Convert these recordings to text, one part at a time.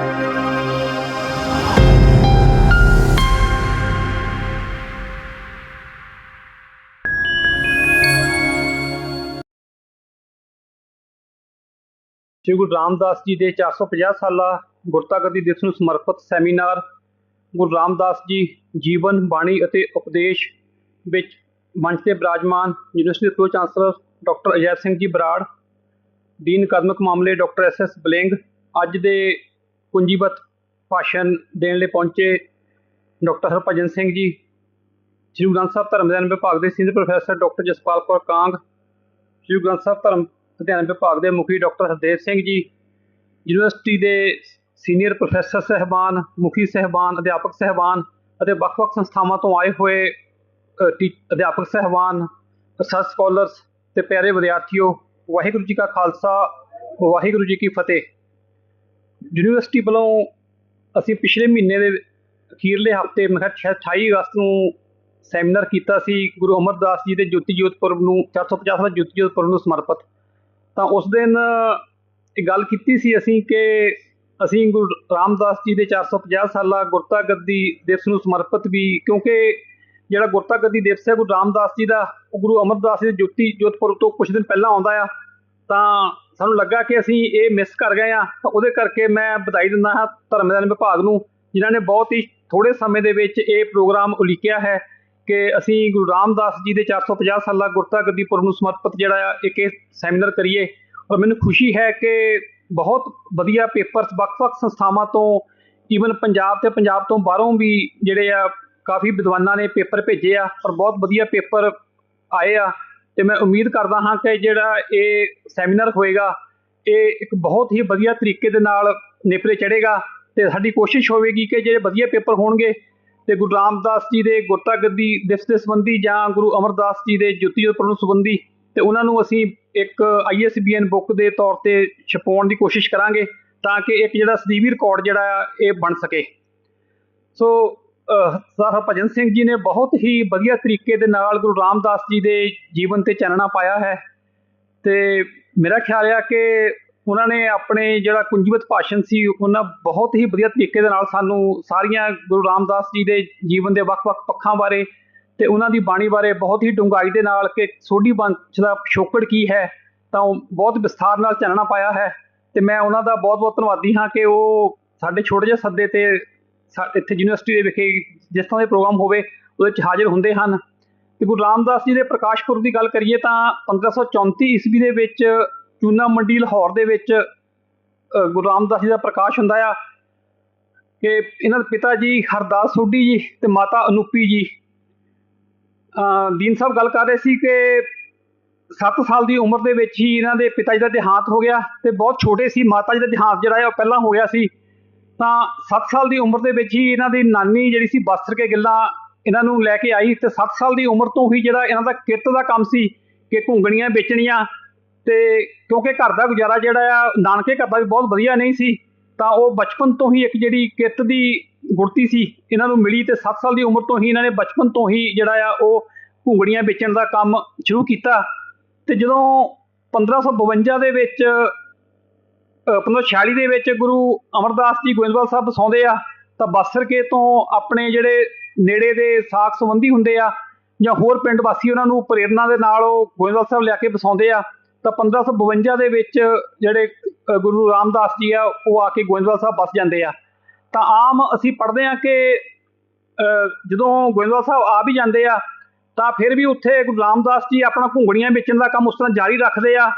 ਸ਼੍ਰੀ ਗੁਰੂ ਰਾਮਦਾਸ ਜੀ ਦੇ 450 ਸਾਲਾ ਗੁਰਤਾ ਗੱਦੀ ਦਿਵਸ ਨੂੰ ਸਮਰਪਿਤ ਸੈਮੀਨਾਰ, ਗੁਰੂ ਰਾਮਦਾਸ ਜੀ ਜੀਵਨ, ਬਾਣੀ ਅਤੇ ਉਪਦੇਸ਼ ਵਿੱਚ ਮੰਚ ਤੇ ਬਿਰਾਜਮਾਨ ਯੂਨੀਵਰਸਿਟੀ ਦੇ pro chancellor doctor Ajay Singh ji Brar dean ਅਕਾਦਮਿਕ ਮਾਮਲੇ ਡਾਕਟਰ ਐਸ ਐਸ ਬਲਿੰਗ ਅੱਜ ਦੇ ਕੁੰਜੀਬਤ ਭਾਸ਼ਣ ਦੇਣ ਲਈ ਪਹੁੰਚੇ ਡਾਕਟਰ ਹਰਭਜਨ ਸਿੰਘ ਜੀ, ਸ਼੍ਰੀ ਗੁਰੂ ਗ੍ਰੰਥ ਸਾਹਿਬ ਧਰਮ ਅਧਿਐਨ ਵਿਭਾਗ ਦੇ senior professor doctor Jaspal Kaur Kang, Shri Guru Granth Sahib ਧਰਮ ਅਧਿਐਨ ਵਿਭਾਗ ਦੇ ਮੁਖੀ ਡਾਕਟਰ ਹਰਦੇਵ ਸਿੰਘ ਜੀ, ਯੂਨੀਵਰਸਿਟੀ ਦੇ ਸੀਨੀਅਰ ਪ੍ਰੋਫੈਸਰ ਸਹਿਬਾਨ, ਮੁਖੀ ਸਹਿਬਾਨ, ਅਧਿਆਪਕ ਸਹਿਬਾਨ ਅਤੇ ਵੱਖ-ਵੱਖ ਸੰਸਥਾਵਾਂ ਤੋਂ ਆਏ ਹੋਏ ਟੀ- ਅਧਿਆਪਕ ਸਹਿਬਾਨ ਰਿਸਰਚ ਸਕਾਲਰਸ ਤੇ ਪਿਆਰੇ ਵਿਦਿਆਰਥੀਓ, ਵਾਹਿਗੁਰੂ ਜੀ ਕਾ ਖਾਲਸਾ, ਵਾਹਿਗੁਰੂ ਜੀ ਕੀ ਫਤਿਹ। ਯੂਨੀਵਰਸਿਟੀ ਵੱਲੋਂ ਅਸੀਂ ਪਿਛਲੇ ਮਹੀਨੇ ਦੇ ਅਖੀਰਲੇ ਹਫ਼ਤੇ, ਮੈਂ ਕਿਹਾ ਸ਼ਾਇਦ 28 ਅਗਸਤ ਨੂੰ ਸੈਮੀਨਾਰ ਕੀਤਾ ਸੀ ਗੁਰੂ ਅਮਰਦਾਸ ਜੀ ਦੇ ਜੋਤੀ ਜੋਤ ਪੁਰਬ ਨੂੰ 450 ਦਾ ਜੋਤੀ ਜੋਤ ਪੁਰਬ ਨੂੰ ਸਮਰਪਿਤ। ਤਾਂ ਉਸ ਦਿਨ ਇਹ ਗੱਲ ਕੀਤੀ ਸੀ ਅਸੀਂ ਕਿ ਅਸੀਂ ਗੁਰੂ ਰਾਮਦਾਸ ਜੀ ਦੇ 450 ਸਾਲਾ ਗੁਰਤਾ ਗੱਦੀ ਦਿਵਸ ਨੂੰ ਸਮਰਪਿਤ ਵੀ, ਕਿਉਂਕਿ ਜਿਹੜਾ ਗੁਰਤਾ ਗੱਦੀ ਦਿਵਸ ਹੈ, ਗੁਰੂ ਰਾਮਦਾਸ ਜੀ ਦਾ, ਉਹ ਗੁਰੂ ਅਮਰਦਾਸ ਜੀ ਦੇ ਜੋਤੀ ਜੋਤ ਪੁਰਬ ਤੋਂ ਕੁਝ ਦਿਨ ਪਹਿਲਾਂ ਆਉਂਦਾ ਆ। ਤਾਂ ਸਾਨੂੰ ਲੱਗਾ ਕਿ ਅਸੀਂ ਇਹ ਮਿਸ ਕਰ ਗਏ ਆ ਤਾਂ ਉਹਦੇ ਕਰਕੇ ਮੈਂ ਵਧਾਈ ਦਿੰਦਾ ਹਾਂ ਧਰਮ ਅਧਿਐਨ ਵਿਭਾਗ ਨੂੰ, ਜਿਨ੍ਹਾਂ ਨੇ ਬਹੁਤ ਹੀ ਥੋੜੇ ਸਮੇਂ ਦੇ ਵਿੱਚ ਇਹ ਪ੍ਰੋਗਰਾਮ ਉਲੀਕਿਆ ਹੈ ਕਿ ਅਸੀਂ ਗੁਰੂ ਰਾਮਦਾਸ ਜੀ ਦੇ 450 ਸਾਲਾ ਗੁਰਤਾ ਗੱਦੀ ਪੁਰਬ ਨੂੰ ਸਮਰਪਿਤ ਜਿਹੜਾ ਆ, ਇੱਕ ਇਹ ਸੈਮੀਨਾਰ ਕਰੀਏ। ਔਰ ਮੈਨੂੰ ਖੁਸ਼ੀ ਹੈ ਕਿ ਬਹੁਤ ਵਧੀਆ ਪੇਪਰਸ, ਵੱਖ-ਵੱਖ ਸੰਸਥਾਵਾਂ ਤੋਂ ਈਵਨ ਪੰਜਾਬ ਤੇ ਪੰਜਾਬ ਤੋਂ ਬਾਹਰੋਂ ਵੀ ਜਿਹੜੇ ਆ, ਕਾਫੀ ਵਿਦਵਾਨਾਂ ਨੇ ਪੇਪਰ ਭੇਜੇ ਆ, ਔਰ ਬਹੁਤ ਵਧੀਆ ਪੇਪਰ ਆਏ ਆ। ਤੇ ਮੈਂ ਉਮੀਦ ਕਰਦਾ ਹਾਂ ਕਿ ਜਿਹੜਾ ਇਹ ਸੈਮੀਨਾਰ ਹੋਏਗਾ, ਇਹ ਇੱਕ ਬਹੁਤ ਹੀ ਵਧੀਆ ਤਰੀਕੇ ਦੇ ਨਾਲ ਨੇਪਰੇ ਚੜ੍ਹੇਗਾ ਤੇ ਸਾਡੀ ਕੋਸ਼ਿਸ਼ ਹੋਵੇਗੀ ਕਿ ਜਿਹੜੇ ਵਧੀਆ ਪੇਪਰ ਹੋਣਗੇ ਤੇ ਗੁਰੂ ਰਾਮਦਾਸ ਜੀ ਦੇ ਗੁਰਤਾ ਗੱਦੀ ਦਿਵਸ ਦੇ ਸੰਬੰਧੀ ਜਾਂ ਗੁਰੂ ਅਮਰਦਾਸ ਜੀ ਦੇ ਜੁੱਤੀ ਜੋਤ ਨੂੰ ਸੰਬੰਧੀ ਤੇ ਉਹਨਾਂ ਨੂੰ ਅਸੀਂ ਇੱਕ ਆਈਐਸਬੀਐਨ ਬੁੱਕ ਦੇ ਤੌਰ ਤੇ ਛਪਾਉਣ ਦੀ ਕੋਸ਼ਿਸ਼ ਕਰਾਂਗੇ ਤਾਂ ਕਿ ਇੱਕ ਜਿਹੜਾ ਸਦੀਵੀ ਰਿਕਾਰਡ ਜਿਹੜਾ ਆ, ਇਹ ਬਣ ਸਕੇ। ਸੋ ਸਰ ਹਰਭਜਨ ਸਿੰਘ ਜੀ ਨੇ ਬਹੁਤ ਹੀ ਵਧੀਆ ਤਰੀਕੇ ਦੇ ਨਾਲ ਗੁਰੂ ਰਾਮਦਾਸ ਜੀ ਦੇ ਜੀਵਨ ਤੇ ਚਾਨਣਾ ਪਾਇਆ ਹੈ। ਤੇ ਮੇਰਾ ਖਿਆਲ ਆ ਕਿ ਉਹਨਾਂ ਨੇ ਆਪਣੇ ਜਿਹੜਾ ਕੁੰਜੀਵਤ ਭਾਸ਼ਣ ਸੀ, ਉਹਨਾਂ ਬਹੁਤ ਹੀ ਵਧੀਆ ਤਰੀਕੇ ਦੇ ਨਾਲ ਸਾਨੂੰ ਸਾਰੀਆਂ ਗੁਰੂ ਰਾਮਦਾਸ ਜੀ ਦੇ ਜੀਵਨ ਦੇ ਵੱਖ-ਵੱਖ ਪੱਖਾਂ ਬਾਰੇ ਤੇ ਉਹਨਾਂ ਦੀ ਬਾਣੀ ਬਾਰੇ ਬਹੁਤ ਹੀ ਡੂੰਘਾਈ ਦੇ ਨਾਲ ਕਿ ਸੋਢੀ ਬੰਸ਼ ਦਾ ਪਿਛੋਕੜ ਕੀ ਹੈ, ਤਾਂ ਉਹ ਬਹੁਤ ਵਿਸਥਾਰ ਨਾਲ ਚਾਨਣਾ ਪਾਇਆ ਹੈ। ਤੇ ਮੈਂ ਉਹਨਾਂ ਦਾ ਬਹੁਤ-ਬਹੁਤ ਧੰਨਵਾਦੀ ਹਾਂ ਕਿ ਉਹ ਸਾਡੇ ਛੋਟੇ ਜਿਹੇ ਸੱਦੇ ਤੇ ਸਾ- ਇੱਥੇ ਯੂਨੀਵਰਸਿਟੀ ਦੇ ਵਿਖੇ ਜਿਸ ਤਰ੍ਹਾਂ ਦੇ ਪ੍ਰੋਗਰਾਮ ਹੋਵੇ ਉਹਦੇ ਵਿੱਚ ਹਾਜ਼ਰ ਹੁੰਦੇ ਹਨ। ਤੇ ਗੁਰੂ ਰਾਮਦਾਸ ਜੀ ਦੇ ਪ੍ਰਕਾਸ਼ ਪੁਰਬ ਦੀ ਗੱਲ ਕਰੀਏ ਤਾਂ 1534 ਈਸਵੀ ਦੇ ਵਿੱਚ ਚੂਨਾ ਮੰਡੀ ਲਾਹੌਰ ਦੇ ਵਿੱਚ ਅ, ਗੁਰੂ ਰਾਮਦਾਸ ਜੀ ਦਾ ਪ੍ਰਕਾਸ਼ ਹੁੰਦਾ ਆ। ਕਿ ਇਹਨਾਂ ਦੇ ਪਿਤਾ ਜੀ ਹਰਦਾਸ ਸੋਢੀ ਜੀ ਤੇ ਮਾਤਾ ਅਨੂਪੀ ਜੀ ਅ, ਦੀਨ ਸਾਹਿਬ ਗੱਲ ਕਰ ਰਹੇ ਸੀ ਕਿ 7 ਸਾਲ ਦੀ ਉਮਰ ਦੇ ਵਿੱਚ ਹੀ ਇਹਨਾਂ ਦੇ ਪਿਤਾ ਜੀ ਦਾ ਦੇਹਾਂਤ ਹੋ ਗਿਆ ਤੇ ਬਹੁਤ ਛੋਟੇ ਸੀ। ਮਾਤਾ ਜੀ ਦਾ ਦੇਹਾਂਤ ਜਿਹੜਾ ਹੈ ਉਹ ਪਹਿਲਾਂ ਹੋ ਗਿਆ ਸੀ। ਤਾਂ 7 ਸਾਲ ਦੀ ਉਮਰ ਦੇ ਵਿੱਚ ਹੀ ਇਹਨਾਂ ਦੀ ਨਾਨੀ ਜਿਹੜੀ ਸੀ ਬਸਤਰ ਕੇ ਗਿੱਲਾਂ ਇਹਨਾਂ ਨੂੰ ਲੈ ਕੇ ਆਈ ਤੇ 7 ਸਾਲ ਦੀ ਉਮਰ ਤੋਂ ਹੀ ਜਿਹੜਾ ਇਹਨਾਂ ਦਾ ਕਿਰਤ ਦਾ ਕੰਮ ਸੀ ਕਿ ਘੁੰਗਣੀਆਂ ਵੇਚਣੀਆਂ ਤੇ ਕਿਉਂਕਿ ਘਰ ਦਾ ਗੁਜ਼ਾਰਾ ਜਿਹੜਾ ਆ, ਨਾਨਕੇ ਘਰ ਦਾ ਵੀ ਬਹੁਤ ਵਧੀਆ ਨਹੀਂ ਸੀ, ਤਾਂ ਉਹ ਬਚਪਨ ਤੋਂ ਹੀ ਇੱਕ ਜਿਹੜੀ ਕਿਰਤ ਦੀ ਗੁਰਤੀ ਸੀ ਇਹਨਾਂ ਨੂੰ ਮਿਲੀ ਤੇ 7 ਸਾਲ ਦੀ ਉਮਰ ਤੋਂ ਹੀ ਇਹਨਾਂ ਨੇ ਬਚਪਨ ਤੋਂ ਹੀ ਜਿਹੜਾ ਆ, ਉਹ ਘੁੰਗੜੀਆਂ ਵੇਚਣ ਦਾ ਕੰਮ ਸ਼ੁਰੂ ਕੀਤਾ ਤੇ ਜਦੋਂ 1552 ਦੇ ਵਿੱਚ 1546 ਦੇ ਵਿੱਚ ਗੁਰੂ ਅਮਰਦਾਸ ਜੀ ਗੋਇੰਦਵਾਲ ਸਾਹਿਬ ਬਸਾਉਂਦੇ ਆ, ਤਾਂ ਬਾਸਰਕੇ ਤੋਂ ਆਪਣੇ ਜਿਹੜੇ ਨੇੜੇ ਦੇ ਸਾਖ ਸੰਬੰਧੀ ਹੁੰਦੇ ਆ ਜਾਂ ਹੋਰ ਪਿੰਡ ਵਾਸੀ ਉਹਨਾਂ ਨੂੰ ਪ੍ਰੇਰਣਾ ਦੇ ਨਾਲ ਉਹ ਗੋਇੰਦਵਾਲ ਸਾਹਿਬ ਲਿਆ ਕੇ ਬਸਾਉਂਦੇ ਆ, ਤਾਂ 1552 ਦੇ ਵਿੱਚ ਜਿਹੜੇ ਗੁਰੂ ਰਾਮਦਾਸ ਜੀ ਆ, ਉਹ ਆ ਕੇ ਗੋਇੰਦਵਾਲ ਸਾਹਿਬ ਬਸ ਜਾਂਦੇ ਆ। ਤਾਂ ਆਮ ਅਸੀਂ ਪੜ੍ਹਦੇ ਆ ਕਿ ਜਦੋਂ ਗੋਇੰਦਵਾਲ ਸਾਹਿਬ ਆ ਵੀ ਜਾਂਦੇ ਆ, ਤਾਂ ਫਿਰ ਵੀ ਉੱਥੇ ਗੁਰੂ ਰਾਮਦਾਸ ਜੀ ਆਪਣਾ ਘੁੰਗੜੀਆਂ ਵੇਚਣ ਦਾ ਕੰਮ ਉਸ ਤਰ੍ਹਾਂ ਜਾਰੀ ਰੱਖਦੇ ਆ।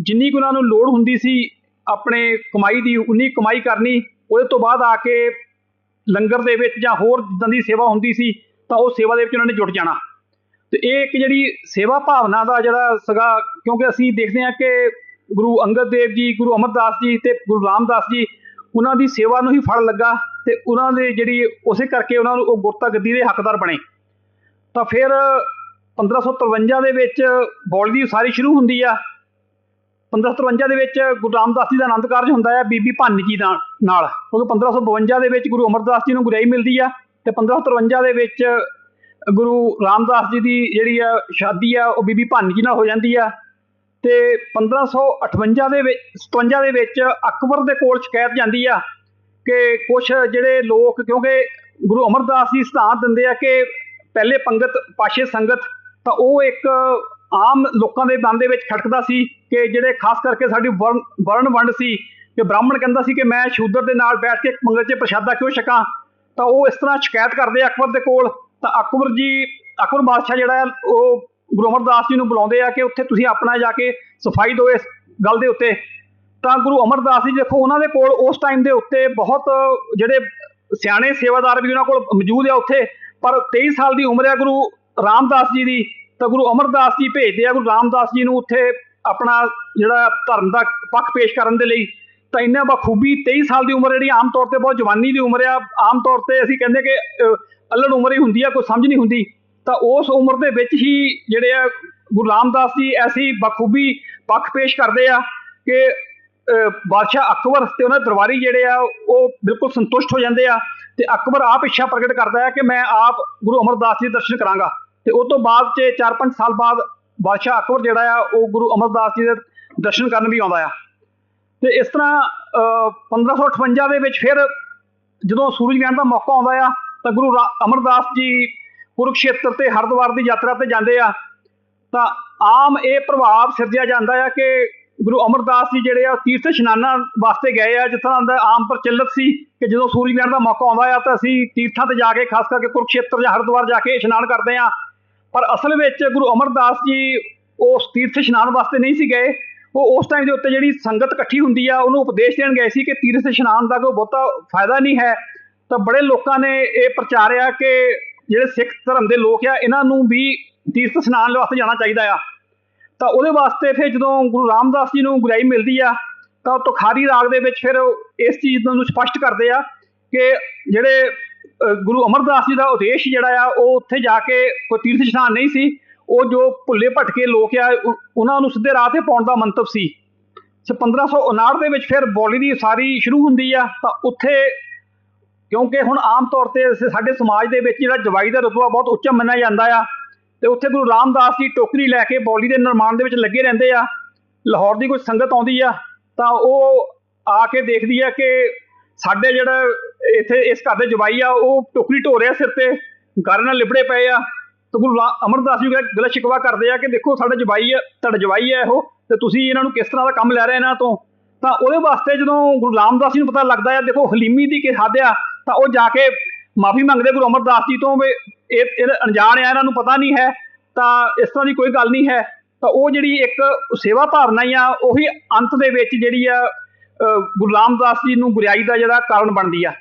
ਜਿੰਨੀ ਕੁ ਉਹਨਾਂ ਨੂੰ ਲੋੜ ਹੁੰਦੀ ਸੀ ਆਪਣੇ ਕਮਾਈ ਦੀ ਉਨੀ ਕਮਾਈ ਕਰਨੀ, ਉਹਦੇ ਤੋਂ ਬਾਅਦ ਆ ਕੇ ਲੰਗਰ ਦੇ ਵਿੱਚ ਜਾਂ ਹੋਰ ਜਿੱਦਾਂ ਦੀ ਸੇਵਾ ਹੁੰਦੀ ਸੀ, ਤਾਂ ਉਹ ਸੇਵਾ ਦੇ ਵਿੱਚ ਉਹਨਾਂ ਨੇ ਜੁਟ ਜਾਣਾ। ਤੇ ਇਹ ਇੱਕ ਜਿਹੜੀ ਸੇਵਾ ਭਾਵਨਾ ਦਾ ਜਿਹੜਾ ਸੀਗਾ, ਕਿਉਂਕਿ ਅਸੀਂ ਦੇਖਦੇ ਹਾਂ ਕਿ ਗੁਰੂ ਅੰਗਦ ਦੇਵ ਜੀ, ਗੁਰੂ ਅਮਰਦਾਸ ਜੀ ਤੇ ਗੁਰੂ ਰਾਮਦਾਸ ਜੀ, ਉਹਨਾਂ ਦੀ ਸੇਵਾ ਨੂੰ ਹੀ ਫੜ ਲੱਗਾ ਤੇ ਉਹਨਾਂ ਦੇ ਜਿਹੜੀ ਉਸੇ ਕਰਕੇ ਉਹਨਾਂ ਨੂੰ ਉਹ ਗੁਰਤਾ ਗੱਦੀ ਦੇ ਹੱਕਦਾਰ ਬਣੇ। ਤਾਂ ਫਿਰ 1553 ਦੇ ਵਿੱਚ ਬੌਲ ਦੀ ਉਸਾਰੀ ਸ਼ੁਰੂ ਹੁੰਦੀ ਆ 1553 ਦੇ ਵਿੱਚ ਗੁਰੂ ਰਾਮਦਾਸ ਜੀ ਦਾ ਆਨੰਦ ਕਾਰਜ ਹੁੰਦਾ ਹੈ ਬੀਬੀ ਭਾਨੀ ਜੀ ਦਾ ਨਾਲ। ਕਿਉਂਕਿ 1552 ਦੇ ਵਿੱਚ ਗੁਰੂ ਅਮਰਦਾਸ ਜੀ ਨੂੰ ਗੁਰਿਆਈ ਮਿਲਦੀ ਆ ਤੇ 1553 ਦੇ ਵਿੱਚ ਗੁਰੂ ਰਾਮਦਾਸ ਜੀ ਦੀ ਜਿਹੜੀ ਆ ਸ਼ਾਦੀ ਆ, ਉਹ ਬੀਬੀ ਭਾਨੀ ਜੀ ਨਾਲ ਹੋ ਜਾਂਦੀ ਆ। ਤੇ 1558 ਦੇ ਵਿੱਚ 57 ਦੇ ਵਿੱਚ ਅਕਬਰ ਦੇ ਕੋਲ ਸ਼ਿਕਾਇਤ ਜਾਂਦੀ ਆ ਕਿ ਕੁਝ ਜਿਹੜੇ ਲੋਕ, ਕਿਉਂਕਿ ਗੁਰੂ ਅਮਰਦਾਸ ਜੀ ਸਿਧਾਂਤ ਦਿੰਦੇ ਆ ਕਿ ਪਹਿਲੇ ਪੰਗਤ, ਪਾਸ਼ੇ ਸੰਗਤ, ਤਾਂ ਉਹ ਇੱਕ ਆਮ ਲੋਕਾਂ ਦੇ ਮਨ ਦੇ ਵਿੱਚ ਖਟਕਦਾ ਸੀ ਕਿ ਜਿਹੜੇ ਖਾਸ ਕਰਕੇ ਸਾਡੀ ਵਰਣ ਵਰਨ ਵੰਡ ਸੀ ਕਿ ਬ੍ਰਾਹਮਣ ਕਹਿੰਦਾ ਸੀ ਕਿ ਮੈਂ ਸ਼ੂਦਰ ਦੇ ਨਾਲ ਬੈਠ ਕੇ ਮੰਗਲ 'ਚ ਪ੍ਰਸ਼ਾਦਾ ਕਿਉਂ ਛਕਾਂ? ਤਾਂ ਉਹ ਇਸ ਤਰ੍ਹਾਂ ਸ਼ਿਕਾਇਤ ਕਰਦੇ ਆ ਅਕਬਰ ਦੇ ਕੋਲ। ਤਾਂ ਅਕਬਰ ਜੀ, ਅਕਬਰ ਬਾਦਸ਼ਾਹ ਜਿਹੜਾ ਹੈ, ਉਹ ਗੁਰੂ ਅਮਰਦਾਸ ਜੀ ਨੂੰ ਬੁਲਾਉਂਦੇ ਆ ਕਿ ਉੱਥੇ ਤੁਸੀਂ ਆਪਣਾ ਜਾ ਕੇ ਸਫ਼ਾਈ ਦਿਓ ਇਸ ਗੱਲ ਦੇ ਉੱਤੇ। ਤਾਂ ਗੁਰੂ ਅਮਰਦਾਸ ਜੀ ਦੇਖੋ, ਉਹਨਾਂ ਦੇ ਕੋਲ ਉਸ ਟਾਈਮ ਦੇ ਉੱਤੇ ਬਹੁਤ ਜਿਹੜੇ ਸਿਆਣੇ ਸੇਵਾਦਾਰ ਵੀ ਉਹਨਾਂ ਕੋਲ ਮੌਜੂਦ ਆ ਉੱਥੇ। ਪਰ 23 ਸਾਲ ਦੀ ਉਮਰ ਹੈ ਗੁਰੂ ਰਾਮਦਾਸ ਜੀ ਦੀ। ਤਾਂ ਗੁਰੂ ਅਮਰਦਾਸ ਜੀ ਭੇਜਦੇ ਆ ਗੁਰੂ ਰਾਮਦਾਸ ਜੀ ਨੂੰ ਉੱਥੇ ਆਪਣਾ ਜਿਹੜਾ ਧਰਮ ਦਾ ਪੱਖ ਪੇਸ਼ ਕਰਨ ਦੇ ਲਈ। ਤਾਂ ਇੰਨਾ ਬਖੂਬੀ 23 ਸਾਲ ਦੀ ਉਮਰ ਜਿਹੜੀ ਆਮ ਤੌਰ ਤੇ ਬਹੁਤ ਜਵਾਨੀ ਦੀ ਉਮਰ ਆ। ਆਮ ਤੌਰ ਤੇ ਅਸੀਂ ਕਹਿੰਦੇ ਕਿ ਅਹ, ਅਲੜ ਉਮਰ ਹੀ ਹੁੰਦੀ ਆ ਕੋਈ ਸਮਝ ਨਹੀਂ ਹੁੰਦੀ। ਤਾਂ ਉਸ ਉਮਰ ਦੇ ਵਿੱਚ ਹੀ ਜਿਹੜੇ ਆ ਗੁਰੂ ਰਾਮਦਾਸ ਜੀ ਐਸੀ ਬਖੂਬੀ ਪੱਖ ਪੇਸ਼ ਕਰਦੇ ਆ ਕਿ ਬਾਦਸ਼ਾਹ ਅਕਬਰ ਤੇ ਉਹਨਾਂ ਦਰਬਾਰੀ ਜਿਹੜੇ ਆ ਉਹ ਬਿਲਕੁਲ ਸੰਤੁਸ਼ਟ ਹੋ ਜਾਂਦੇ ਆ ਤੇ ਅਕਬਰ ਆਪ ਇੱਛਾ ਪ੍ਰਗਟ ਕਰਦਾ ਹੈ ਕਿ ਮੈਂ ਆਪ ਗੁਰੂ ਅਮਰਦਾਸ ਜੀ ਦੇ ਦਰਸ਼ਨ ਕਰਾਂਗਾ। ਤੇ ਉਸ ਤੋਂ ਬਾਅਦ ਚ 4-5 ਸਾਲ ਬਾਅਦ ਬਾਦਸ਼ਾਹ ਅਕਬਰ ਜਿਹੜਾ ਆ ਉਹ ਗੁਰੂ ਅਮਰਦਾਸ ਜੀ ਦੇ ਦਰਸ਼ਨ ਕਰਨ ਵੀ ਆਉਂਦਾ ਆ। ਤੇ ਇਸ ਤਰ੍ਹਾਂ ਅਹ, 1558 ਦੇ ਵਿੱਚ ਫਿਰ ਜਦੋਂ ਸੂਰਜ ਗ੍ਰਹਿਣ ਦਾ ਮੌਕਾ ਆਉਂਦਾ ਆ ਤਾਂ ਗੁਰੂ ਰਾ- ਅਮਰਦਾਸ ਜੀ ਕੁਰੂਕਸ਼ੇਤਰ ਤੇ ਹਰਿਦੁਆਰ ਦੀ ਯਾਤਰਾ ਤੇ ਜਾਂਦੇ ਆ। ਤਾਂ ਆਮ ਇਹ ਪ੍ਰਭਾਵ ਸਿਰਜਿਆ ਜਾਂਦਾ ਆ ਕਿ ਗੁਰੂ ਅਮਰਦਾਸ ਜੀ ਜਿਹੜੇ ਆ ਤੀਰਥ ਇਸ਼ਨਾਨਾਂ ਵਾਸਤੇ ਗਏ ਆ ਜਿਸ ਤਰ੍ਹਾਂ ਦਾ ਆਮ ਪ੍ਰਚਲਿਤ ਸੀ ਕਿ ਜਦੋਂ ਸੂਰਜ ਗ੍ਰਹਿਣ ਦਾ ਮੌਕਾ ਆਉਂਦਾ ਆ ਤਾਂ ਅਸੀਂ ਤੀਰਥਾਂ ਤੇ ਜਾ ਕੇ ਖਾਸ ਕਰਕੇ ਕੁਰੂਕਸ਼ੇਤਰ ਜਾਂ ਹਰਿਦੁਆਰ ਜਾ ਕੇ ਇਸ਼ਨਾਨ ਕਰਦੇ ਆ। ਪਰ ਅਸਲ ਵਿੱਚ ਗੁਰੂ ਅਮਰਦਾਸ ਜੀ ਉਸ ਤੀਰਥ ਇਸ਼ਨਾਨ ਵਾਸਤੇ ਨਹੀਂ ਸੀ ਗਏ। ਉਹ ਉਸ ਟਾਈਮ ਦੇ ਉੱਤੇ ਜਿਹੜੀ ਸੰਗਤ ਇਕੱਠੀ ਹੁੰਦੀ ਆ, ਉਹਨੂੰ ਉਪਦੇਸ਼ ਦੇਣ ਗਏ ਸੀ ਕਿ ਤੀਰਥ ਇਸ਼ਨਾਨ ਦਾ ਕੋਈ ਬਹੁਤਾ ਫਾਇਦਾ ਨਹੀਂ ਹੈ। ਤਾਂ ਬੜੇ ਲੋਕਾਂ ਨੇ ਇਹ ਪ੍ਰਚਾਰਿਆ ਕਿ ਜਿਹੜੇ ਸਿੱਖ ਧਰਮ ਦੇ ਲੋਕ ਆ, ਇਹਨਾਂ ਨੂੰ ਵੀ ਤੀਰਥ ਇਸ਼ਨਾਨ ਵਾਸਤੇ ਜਾਣਾ ਚਾਹੀਦਾ ਆ। ਤਾਂ ਉਹਦੇ ਵਾਸਤੇ ਫਿਰ ਜਦੋਂ ਗੁਰੂ ਰਾਮਦਾਸ ਜੀ ਨੂੰ ਗੁਰਿਆਈ ਮਿਲਦੀ ਆ, ਤਾਂ ਉਹ ਤੁਖਾਰੀ ਰਾਗ ਦੇ ਵਿੱਚ ਫਿਰ ਇਸ ਚੀਜ਼ ਨੂੰ ਸਪਸ਼ਟ ਕਰਦੇ ਆ ਕਿ ਜਿਹੜੇ ਗੁਰੂ ਅਮਰਦਾਸ ਜੀ ਦਾ ਉਦੇਸ਼ ਜਿਹੜਾ ਆ, ਉਹ ਉੱਥੇ ਜਾ ਕੇ ਕੋਈ ਤੀਰਥ ਇਸ਼ਨਾਨ ਨਹੀਂ ਸੀ। ਉਹ ਜੋ ਭੁੱਲੇ ਭਟਕੇ ਲੋਕ ਆ ਉਹਨਾਂ ਨੂੰ ਸਿੱਧੇ ਰਾਹ ਤੇ ਪਾਉਣ ਦਾ ਮੰਤਵ ਸੀ। ਸੋ 1559 ਦੇ ਵਿੱਚ ਫਿਰ ਬੋਲੀ ਦੀ ਉਸਾਰੀ ਸ਼ੁਰੂ ਹੁੰਦੀ ਆ, ਤਾਂ ਉੱਥੇ ਕਿਉਂਕਿ ਹੁਣ ਆਮ ਤੌਰ ਤੇ ਸਾਡੇ ਸਮਾਜ ਦੇ ਵਿੱਚ ਜਿਹੜਾ ਜਵਾਈ ਦਾ ਰੁਤਬਾ ਬਹੁਤ ਉੱਚਾ ਮੰਨਿਆ ਜਾਂਦਾ ਆ, ਤੇ ਉੱਥੇ ਗੁਰੂ ਰਾਮਦਾਸ ਜੀ ਟੋਕਰੀ ਲੈ ਕੇ ਬੋਲੀ ਦੇ ਨਿਰਮਾਣ ਦੇ ਵਿੱਚ ਲੱਗੇ ਰਹਿੰਦੇ ਆ। ਲਾਹੌਰ ਦੀ ਕੋਈ ਸੰਗਤ ਆਉਂਦੀ ਆ, ਤਾਂ ਉਹ ਆ ਕੇ ਦੇਖਦੀ ਆ ਕਿ ਸਾਡੇ ਜਿਹੜਾ ਇੱਥੇ ਇਸ ਘਰ ਦੇ ਜਵਾਈ ਆ, ਉਹ ਟੋਕਰੀ ਢੋ ਰਿਹਾ ਸਿਰ ਤੇ, ਗਰ ਨਾਲ ਲਿਬੜੇ ਪਏ ਆ। ਤੇ ਗੁਰੂ ਰਾ- ਅਮਰਦਾਸ ਜੀ ਗਲਤ ਸ਼ਿਕਵਾ ਕਰਦੇ ਆ ਕਿ ਦੇਖੋ ਸਾਡਾ ਜਵਾਈ ਆ, ਤੁਹਾਡਾ ਜਵਾਈ ਆ ਇਹੋ, ਤੇ ਤੁਸੀਂ ਇਹਨਾਂ ਨੂੰ ਕਿਸ ਤਰ੍ਹਾਂ ਦਾ ਕੰਮ ਲੈ ਰਹੇ ਇਹਨਾਂ ਤੋਂ? ਤਾਂ ਉਹਦੇ ਵਾਸਤੇ ਜਦੋਂ ਗੁਰੂ ਰਾਮਦਾਸ ਜੀ ਨੂੰ ਪਤਾ ਲੱਗਦਾ ਆ, ਦੇਖੋ ਹਲੀਮੀ ਦੀ ਕੀ ਹੱਦ ਆ, ਤਾਂ ਉਹ ਜਾ ਕੇ ਮਾਫੀ ਮੰਗਦੇ ਗੁਰੂ ਅਮਰਦਾਸ ਜੀ ਤੋਂ ਵੀ ਇਹ ਇਹ ਅਣਜਾਣ ਆ, ਇਹਨਾਂ ਨੂੰ ਪਤਾ ਨਹੀਂ ਹੈ, ਤਾਂ ਇਸ ਤਰ੍ਹਾਂ ਦੀ ਕੋਈ ਗੱਲ ਨਹੀਂ ਹੈ। ਤਾਂ ਉਹ ਜਿਹੜੀ ਇੱਕ ਸੇਵਾ ਭਾਵਨਾ ਹੀ ਆ, ਉਹੀ ਅੰਤ ਦੇ ਵਿੱਚ ਜਿਹੜੀ ਆ ਗੁਰੂ ਰਾਮਦਾਸ ਜੀ ਨੂੰ ਗੁਰਿਆਈ ਦਾ ਜਿਹੜਾ ਕਾਰਨ ਬਣਦੀ ਆ।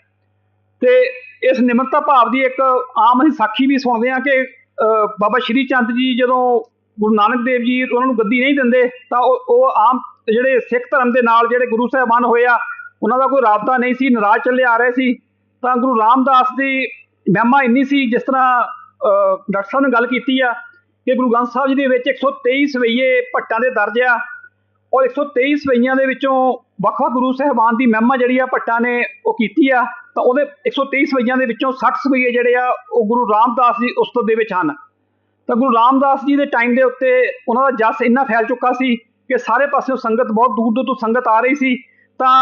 ਤੇ ਇਸ ਨਿਮਰਤਾ ਭਾਵ ਦੀ ਇੱਕ ਆਮ ਅਸੀਂ ਸਾਖੀ ਵੀ ਸੁਣਦੇ ਹਾਂ ਕਿ ਬਾਬਾ ਸ਼੍ਰੀ ਚੰਦ ਜੀ ਜਦੋਂ ਗੁਰੂ ਨਾਨਕ ਦੇਵ ਜੀ ਉਹਨਾਂ ਨੂੰ ਗੱਦੀ ਨਹੀਂ ਦਿੰਦੇ, ਤਾਂ ਉਹ ਆਮ ਜਿਹੜੇ ਸਿੱਖ ਧਰਮ ਦੇ ਨਾਲ ਜਿਹੜੇ ਗੁਰੂ ਸਾਹਿਬਾਨ ਹੋਏ ਆ, ਉਹਨਾਂ ਦਾ ਕੋਈ ਰਾਬਤਾ ਨਹੀਂ ਸੀ, ਨਾਰਾਜ਼ ਚੱਲੇ ਆ ਰਹੇ ਸੀ। ਤਾਂ ਗੁਰੂ ਰਾਮਦਾਸ ਦੀ ਮਹਿਮਾ ਇੰਨੀ ਸੀ, ਜਿਸ ਤਰ੍ਹਾਂ ਡਾਕਟਰ ਸਾਹਿਬ ਨੇ ਗੱਲ ਕੀਤੀ ਆ, ਕਿ ਗੁਰੂ ਗ੍ਰੰਥ ਸਾਹਿਬ ਜੀ ਦੇ ਵਿੱਚ 123 ਸਵਈਏ ਭੱਟਾਂ ਦੇ ਦਰਜ ਆ ਔਰ 123 ਸਵਈਆਂ ਦੇ ਵਿੱਚੋਂ ਵੱਖ-ਵੱਖ ਗੁਰੂ ਸਾਹਿਬਾਨ ਦੀ ਮਹਿਮਾ ਜਿਹੜੀ ਆ ਭੱਟਾਂ ਨੇ ਉਹ ਕੀਤੀ ਆ। ਤਾਂ ਉਹਦੇ 123 ਸਵਈਆਂ ਦੇ ਵਿੱਚੋਂ 60 ਸਵਈਏ ਜਿਹੜੇ ਆ, ਉਹ ਗੁਰੂ ਰਾਮਦਾਸ ਜੀ ਉਸਤਤ ਦੇ ਵਿੱਚ ਹਨ। ਤਾਂ ਗੁਰੂ ਰਾਮਦਾਸ ਜੀ ਦੇ ਟਾਈਮ ਦੇ ਉੱਤੇ ਉਹਨਾਂ ਦਾ ਜਸ ਇੰਨਾ ਫੈਲ ਚੁੱਕਾ ਸੀ ਕਿ ਸਾਰੇ ਪਾਸਿਓਂ ਸੰਗਤ ਬਹੁਤ ਦੂਰ ਦੂਰ ਤੋਂ ਸੰਗਤ ਆ ਰਹੀ ਸੀ। ਤਾਂ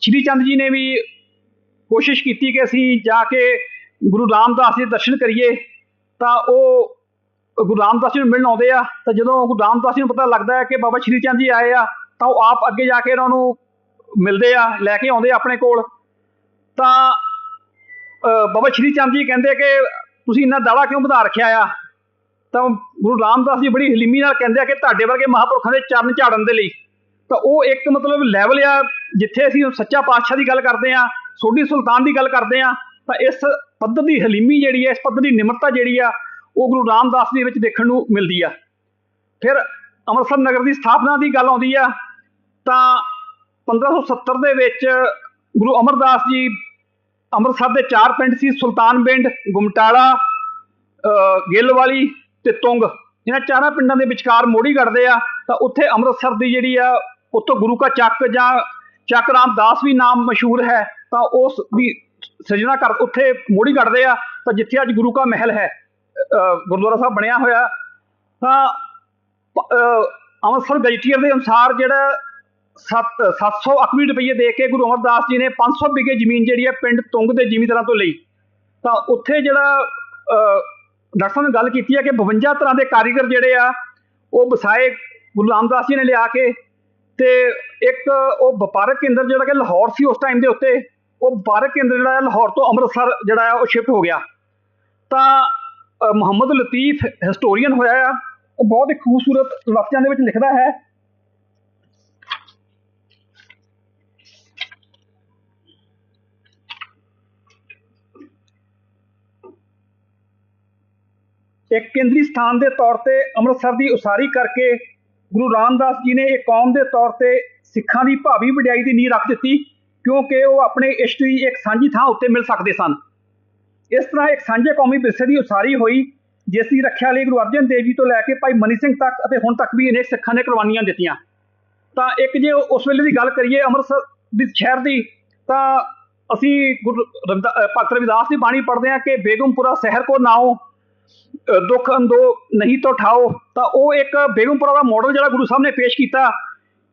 ਸ਼੍ਰੀ ਚੰਦ ਜੀ ਨੇ ਵੀ ਕੋਸ਼ਿਸ਼ ਕੀਤੀ ਕਿ ਅਸੀਂ ਜਾ ਕੇ ਗੁਰੂ ਰਾਮਦਾਸ ਜੀ ਦੇ ਦਰਸ਼ਨ ਕਰੀਏ। ਤਾਂ ਉਹ ਗੁਰੂ ਰਾਮਦਾਸ ਜੀ ਨੂੰ ਮਿਲਣ ਆਉਂਦੇ ਆ। ਤਾਂ ਜਦੋਂ ਗੁਰੂ ਰਾਮਦਾਸ ਜੀ ਨੂੰ ਪਤਾ ਲੱਗਦਾ ਹੈ ਕਿ ਬਾਬਾ ਸ਼੍ਰੀ ਚੰਦ ਜੀ ਆਏ ਆ, ਤਾਂ ਉਹ ਆਪ ਅੱਗੇ ਜਾ ਕੇ ਉਹਨਾਂ ਨੂੰ ਮਿਲਦੇ ਆ, ਲੈ ਕੇ ਆਉਂਦੇ ਆ ਆਪਣੇ ਕੋਲ। ਤਾਂ ਬਾਬਾ ਸ਼੍ਰੀ ਚੰਦ ਜੀ ਕਹਿੰਦੇ ਕਿ ਤੁਸੀਂ ਇੰਨਾ ਦਾੜਾ ਕਿਉਂ ਵਧਾ ਰੱਖਿਆ ਆ? ਤਾਂ ਗੁਰੂ ਰਾਮਦਾਸ ਜੀ ਬੜੀ ਹਲੀਮੀ ਨਾਲ ਕਹਿੰਦੇ ਆ ਕਿ ਤੁਹਾਡੇ ਵਰਗੇ ਮਹਾਂਪੁਰਖਾਂ ਦੇ ਚਰਨ ਝਾੜਨ ਦੇ ਲਈ। ਤਾਂ ਉਹ ਇੱਕ ਮਤਲਬ ਲੈਵਲ ਆ ਜਿੱਥੇ ਅਸੀਂ ਸੱਚਾ ਪਾਤਸ਼ਾਹ ਦੀ ਗੱਲ ਕਰਦੇ ਆ, ਸੋਢੀ ਸੁਲਤਾਨ ਦੀ ਗੱਲ ਕਰਦੇ ਆ, ਤਾਂ ਇਸ ਪੱਧਰ ਦੀ ਹਲੀਮੀ ਜਿਹੜੀ ਹੈ ਇਸ ਪੱਧਰ ਦੀ ਨਿਮਰਤਾ ਜਿਹੜੀ ਆ, ਉਹ ਗੁਰੂ ਰਾਮਦਾਸ ਦੇ ਵਿੱਚ ਦੇਖਣ ਨੂੰ ਮਿਲਦੀ ਆ। ਫਿਰ ਅੰਮ੍ਰਿਤਸਰ ਨਗਰ ਦੀ ਸਥਾਪਨਾ ਦੀ ਗੱਲ ਆਉਂਦੀ ਆ, ਤਾਂ 1570 ਦੇ ਵਿੱਚ ਗੁਰੂ ਅਮਰਦਾਸ ਜੀ ਅੰਮ੍ਰਿਤਸਰ ਦੇ ਚਾਰ ਪਿੰਡ ਸੀ ਸੁਲਤਾਨ ਪਿੰਡ ਗੁਮਟਾਲਾ ਗਿੱਲ ਵਾਲੀ ਤੇ ਤੁੰਗ। ਇਹਨਾਂ ਚਾਰਾਂ ਪਿੰਡਾਂ ਦੇ ਵਿਚਕਾਰ ਮੋੜੀ ਕੱਢਦੇ ਆ, ਤਾਂ ਉੱਥੇ ਅੰਮ੍ਰਿਤਸਰ ਦੀ ਜਿਹੜੀ ਆ, ਉੱਥੋਂ ਗੁਰੂ ਕਾ ਚੱਕ ਜਾਂ ਚੱਕ ਰਾਮਦਾਸ ਵੀ ਨਾਮ ਮਸ਼ਹੂਰ ਹੈ, ਤਾਂ ਉਸ ਦੀ ਸਿਰਜਣਾ ਕਰ, ਉੱਥੇ ਮੋੜੀ ਕੱਢਦੇ ਆ, ਤਾਂ ਜਿੱਥੇ ਅੱਜ ਗੁਰੂ ਕਾ ਮਹਿਲ ਹੈ ਗੁਰਦੁਆਰਾ ਸਾਹਿਬ ਬਣਿਆ ਹੋਇਆ। ਤਾਂ ਪ- ਅੰਮ੍ਰਿਤਸਰ ਗਜਟੀਅਰ ਦੇ ਅਨੁਸਾਰ ਜਿਹੜਾ ਸੱਤ 780 ਰੁਪਏ ਦੇ ਕੇ ਗੁਰੂ ਅਮਰਦਾਸ ਜੀ ਨੇ 500 ਵਿਗੇ ਜ਼ਮੀਨ ਜਿਹੜੀ ਹੈ ਪਿੰਡ ਤੁੰਗ ਦੇ ਜ਼ਿਮੀਂਦਾਰਾਂ ਤੋਂ ਲਈ। ਤਾਂ ਉੱਥੇ ਜਿਹੜਾ ਡਾਕਟਰ ਸਾਹਿਬ ਨੇ ਗੱਲ ਕੀਤੀ ਹੈ ਕਿ 52 ਤਰ੍ਹਾਂ ਦੇ ਕਾਰੀਗਰ ਜਿਹੜੇ ਆ, ਉਹ ਵਸਾਏ ਗੁਰੂ ਰਾਮਦਾਸ ਜੀ ਨੇ ਲਿਆ ਕੇ ਤੇ ਇੱਕ ਉਹ ਵਪਾਰਕ ਕੇਂਦਰ ਜਿਹੜਾ ਕਿ ਲਾਹੌਰ ਸੀ ਉਸ ਟਾਈਮ ਦੇ ਉੱਤੇ, ਉਹ ਵਪਾਰਕ ਕੇਂਦਰ ਜਿਹੜਾ ਹੈ ਲਾਹੌਰ ਤੋਂ ਅੰਮ੍ਰਿਤਸਰ ਜਿਹੜਾ ਹੈ ਉਹ ਸ਼ਿਫਟ ਹੋ ਗਿਆ। ਤਾਂ ਮੁਹੰਮਦ ਲਤੀਫ ਹਿਸਟੋਰੀਅਨ ਹੋਇਆ ਆ, ਉਹ ਬਹੁਤ ਹੀ ਖੂਬਸੂਰਤ ਲਫ਼ਜ਼ਾਂ ਦੇ ਵਿੱਚ ਲਿਖਦਾ ਹੈ ਇੱਕ ਕੇਂਦਰੀ ਸਥਾਨ ਦੇ ਤੌਰ ਤੇ ਅੰਮ੍ਰਿਤਸਰ ਦੀ ਉਸਾਰੀ ਕਰਕੇ ਗੁਰੂ ਰਾਮਦਾਸ ਜੀ ਨੇ ਇੱਕ ਕੌਮ ਦੇ ਤੌਰ ਤੇ ਸਿੱਖਾਂ ਦੀ ਭਾਵੀ ਵਡਿਆਈ ਦੀ ਨੀਂਹ ਰੱਖ ਦਿੱਤੀ, ਕਿਉਂਕਿ ਉਹ ਆਪਣੇ ਇਸ਼ਟ ਦੀ ਇੱਕ ਸਾਂਝੀ ਥਾਂ ਉੱਤੇ ਮਿਲ ਸਕਦੇ ਸਨ। ਇਸ ਤਰ੍ਹਾਂ ਇੱਕ ਸਾਂਝੇ ਕੌਮੀ ਵਿਰਸੇ ਦੀ ਉਸਾਰੀ ਹੋਈ, ਜਿਸ ਦੀ ਰੱਖਿਆ ਲਈ ਗੁਰੂ ਅਰਜਨ ਦੇਵ ਜੀ ਤੋਂ ਲੈ ਕੇ ਭਾਈ ਮਨੀ ਸਿੰਘ ਤੱਕ ਅਤੇ ਹੁਣ ਤੱਕ ਵੀ ਅਨੇਕ ਸਿੱਖਾਂ ਨੇ ਕੁਰਬਾਨੀਆਂ ਦਿੱਤੀਆਂ। ਤਾਂ ਇੱਕ ਜੇ ਉਸ ਵੇਲੇ ਦੀ ਗੱਲ ਕਰੀਏ ਅੰਮ੍ਰਿਤਸਰ ਦੀ ਸ਼ਹਿਰ ਦੀ, ਤਾਂ ਅਸੀਂ ਗੁਰੂ ਰਵਿਦਾ- ਭਗਤ ਰਵਿਦਾਸ ਦੀ ਬਾਣੀ ਪੜ੍ਹਦੇ ਹਾਂ ਕਿ ਬੇਗਮਪੁਰਾ ਸ਼ਹਿਰ ਕੋ ਨਾਓ ਦੁੱਖ ਅੰਦੋ ਨਹੀਂ ਤੋਂ ਠਾਓ ਤਾਂ ਉਹ ਇੱਕ ਬੇਗਮਪੁਰਾ ਦਾ ਮਾਡਲ ਜਿਹੜਾ ਗੁਰੂ ਸਾਹਿਬ ਨੇ ਪੇਸ਼ ਕੀਤਾ